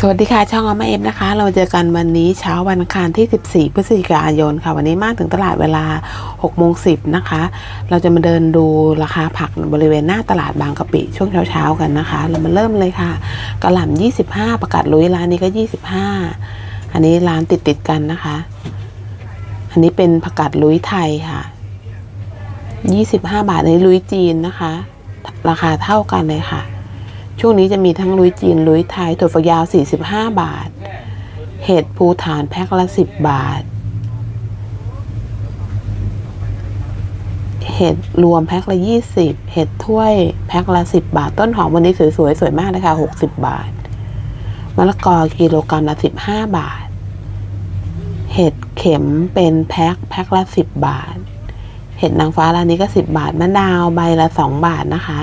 สวัสดีค่ะ ช่องอมาเอฟนะคะ เราเจอกันวันนี้เช้าวันอังคารที่ 14 พฤศจิกายนค่ะ วันนี้มากถึงตลาดเวลา6โมง10 นะคะ เราจะมาเดินดูราคาผักบริเวณหน้าตลาดบางกะปิ ช่วงเช้าๆกันนะคะ เรามาเริ่มเลยค่ะกระหล่ำ25 ประกาศลุยร้านนี้ก็ 25 อันนี้ร้านติดติดๆกันนะคะ อันนี้เป็นผักกาดลุยไทยค่ะ 25 บาทในลุยจีนนะคะ ราคาเท่ากันเลยค่ะ ช่วงนี้จะมีทั้งลุยจีนลุยไทยถั่วฝักยาว 45 บาท เห็ดภูฐานแพ็คละ 10 บาท เห็ดรวมแพ็คละ 20 เห็ดถ้วยแพ็คละ 10 บาท ต้นหอมวันนี้สวยๆสวยมากเลยค่ะ60 บาทมะละกอกิโลกรัมละ15 บาท เห็ดเข็มเป็นแพ็คแพ็คละ 10 บาท เห็ดนางฟ้าร้านนี้ก็ 10 บาทมะนาวใบละ 2 บาทนะคะ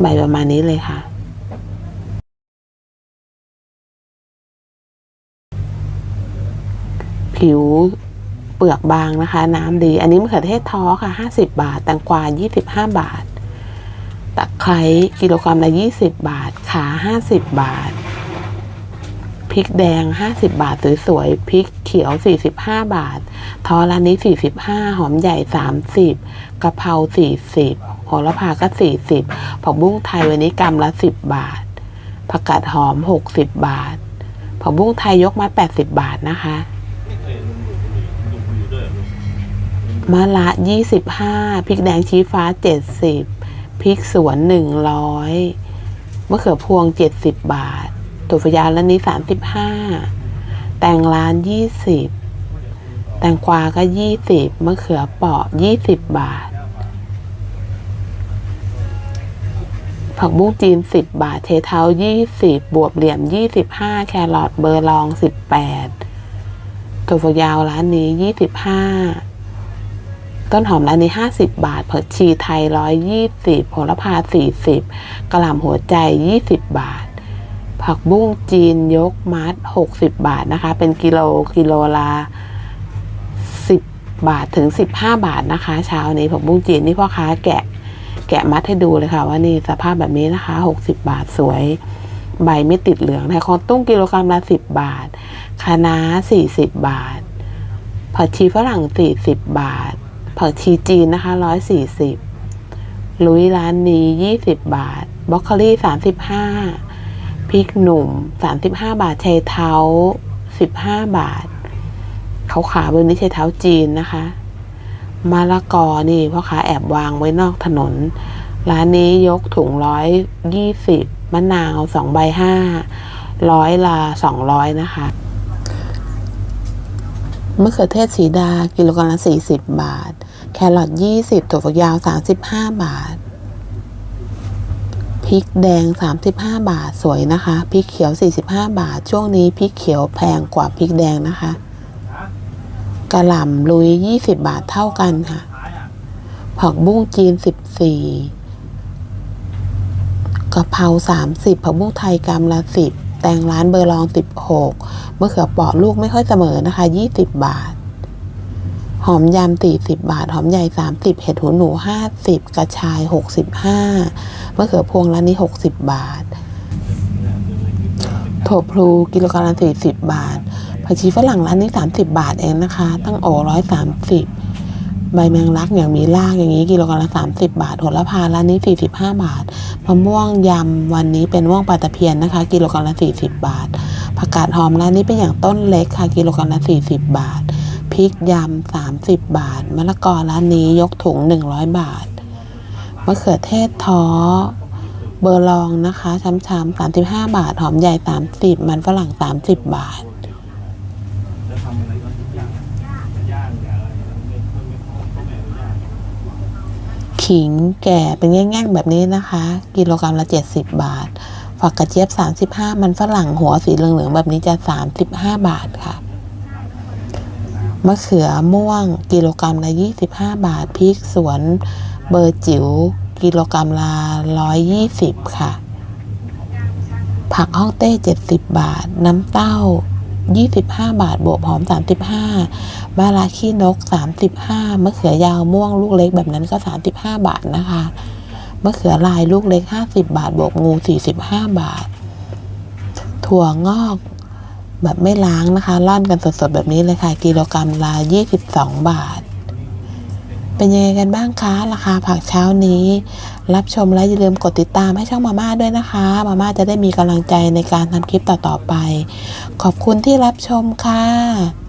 ใบประมาณนี้เลยค่ะ ผิวเปลือกบางนะคะ น้ำดี อันนี้มะเขือเทศท้อค่ะ 50 บาท แตงกวา 25 บาท ตะไคร้กิโลกรัมละ 20 บาท ขา 50 บาท พริกแดง 50 บาท สวยๆ พริกเขียว 45 บาท ทอร้านนี้ 45 หอมใหญ่ 30กะเพรา 40 โหระพาก็40ผักบุ้งไทยวันนี้กรัมละ10บบาท ผักกาดหอม60บบาท ผักบุ้งไทยยกมา80บบาทนะคะมะละยี่สิบห้าพริกแดงชี้ฟ้าเจ็ดสิบพริกสวนหนึ่งร้อยมะเขือพวงเจ็ดสิบบาทถั่วฝักยาวแล้วนี้สามสิบห้าแตงร้านยี่สิบแตงกวาก็ยี่สิบมะเขือเปราะยี่สิบบาท ผักบุ้งจีนสิบาท เทเท้ายี่สิบวบเหลี่ยมยี่สิบห้าแครอทเบอร์ลองสิบแปดถั่วฝักยาวร้านนี้ยี่สิบห้าต้นหอมร้านนี้ 50 บาทผักชีไทย 120โหระพา 40 กระหล่ำหัวใจ 20 บาท ผักบุ้งจีนยกมัด 60 บาทนะคะ เป็นกิโลกิโลละ10 บาทถึง 15 บาทนะคะ เช้านี้ผักบุ้งจีนนี่พ่อค้าแกะ แกะมัดให้ดูเลยค่ะ ว่านี่สภาพแบบนี้นะคะ 60 บาทสวย ใบไม่ติดเหลืองไทยคอนตุ้งกิโลกรัมละ 10 บาทคะน้า40 บาท ผักชีฝรั่ง 40 บาท ผักชีจีนนะคะ 140ลุยร้านนี้ 20 บาทบล็อกโคลี่35พริกหนุ่ม 35 บาทชัยเท้า 15 บาท เขาขาบนนี้ชัยเท้าจีนนะคะ มะละกอนี่พ่อค้าแอบวางไว้นอกถนน ร้านนี้ยกถุงร้อยยี่สิบมะนาวสองใบห้าร้อยละสองร้อยนะคะมะเขือเทศสีดากิโลกรัมละสี่สิบบาท แครอทยี่สิบถั่วฝักยาวสามสิบห้าบาทพริกแดงสามสิบห้าบาทสวยนะคะพริกเขียวสี่สิบห้าบาท ช่วงนี้พริกเขียวแพงกว่าพริกแดงนะคะ กระหล่ำลุยยี่สิบบาทเท่ากันค่ะ ผักบุ้งจีนสิบสี่กะเพราสามสิบผักบุ้งไทยกรัมละสิบแตงร้านเบอร์ลองสิบหกมะเขือเปราะลูกไม่ค่อยเสมอนะคะยี่สิบบาท หอมยำสี่สิบบาท หอมใหญ่สามสิบเห็ดหูหนูห้าสิบกระชายหกสิบห้ามะเขือพวงร้านนี้หกสิบบาทถั่วพลูกิโลกรัมละสี่สิบบาท ผักชีฝรั่งร้านนี้สามสิบบาทเองนะคะ ตั้งโอร้อยสามสิบใบแมงลักอย่างมีรากอย่างนี้กิโลกรัมละสามสิบบาทโหระพาร้านนี้สี่สิบห้าบาทมะม่วงยำวันนี้เป็นม่วงปลาตะเพียนนะคะ กิโลกรัมละสี่สิบบาทผักกาดหอมร้านนี้เป็นอย่างต้นเล็กค่ะ กิโลกรัมละสี่สิบบาทพริกยำสามสิบบาทมะละกอร้านนี้ยกถุงหนึ่งร้อยบาทมะเขือเทศท้อเบอร์ลองนะคะช้ำๆสามสิบห้าบาท หอมใหญ่สามสิบมันฝรั่งสามสิบบาท จะทำอะไรก็ทุกอย่างย่างอย่าอะไรไม่ไม่ไม่ไม่ไม่ย่าง ขิงแก่เป็นแง่งๆแบบนี้นะคะ กิโลกรัมละ 70 บาท ฝักกระเจี๊ยบ 35 มันฝรั่งหัวสีเหลืองๆแบบนี้จะ 35 บาทค่ะมะเขือม่วงกิโลกรัมละ 25 บาทพริกสวนเบอร์จิ๋วกิโลกรัมละ 120 ค่ะ ผักฮ่องเต้ 70 บาท น้ำเต้า 25 บาทบวบหอม 35บาราขี้นก 35มะเขือยาวม่วงลูกเล็กแบบนั้นก็ 35 บาทนะคะมะเขือลายลูกเล็ก 50 บาทบวกงู 45 บาท ถั่วงอกแบบไม่ล้างนะคะร่อนกันสดๆแบบนี้เลยค่ะ กิโลกรรัมละ22 บาท เป็นยังไงกันบ้างคะ ราคาผักเช้านี้ รับชมและอย่าลืมกดติดตามให้ช่องมาม่าด้วยนะคะมาม่าจะได้มีกำลังใจในการทำคลิปต่อๆไป ขอบคุณที่รับชมค่ะ